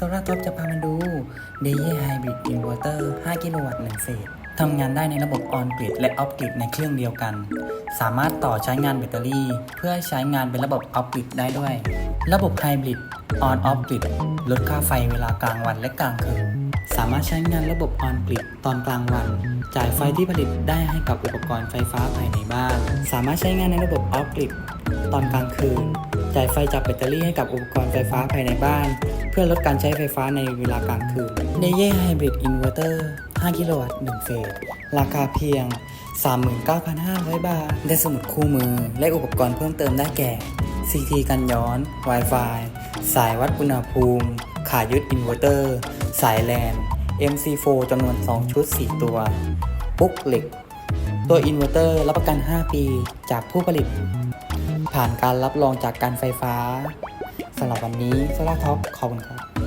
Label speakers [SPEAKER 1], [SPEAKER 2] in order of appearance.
[SPEAKER 1] โซลาร์ท็อปจะพามาดู d e y Hybrid Inverter 5 กิโลวัตต์1เฟสทำงานได้ในระบบออนกริดและออฟกริดในเครื่องเดียวกัน สามารถต่อใช้งานแบตเตอรี่ เพื่อใช้งานเป็นระบบออฟกริดได้ด้วย ระบบไฮบริดออนออฟกริดลดค่าไฟเวลากลางวันและกลางคืน สามารถใช้งานระบบออนกริดตอนกลางวัน จ่ายไฟที่ผลิตได้ให้กับอุปกรณ์ไฟฟ้าภายในบ้าน สามารถใช้งานในระบบออฟกริดตอนกลางคืน จ่ายไฟจากแบตเตอรี่ให้กับอุปกรณ์ไฟฟ้าภายในบ้าน เพื่อลดการใช้ไฟฟ้าในเวลากลางคืน d e y Hybrid Inverter 5กิโลวัตต์1เฟส ราคาเพียง 39,500 บาท ได้สมุดคู่มือและอุปกรณ์เพิ่มเติมได้แก่ CT กันย้อน Wi-Fi สายวัดอุณหภูมิ ขายึดอินเวอร์เตอร์ สายแลน MC4 จำนวน 2 ชุด 4 ตัว ปุ๊กเหล็ก ตัวอินเวอร์เตอร์รับประกัน 5 ปีจากผู้ผลิต ผ่านการรับรองจากการไฟฟ้าสำหรับวันนี้ s ซ l a r Talk ขอบคุณครับ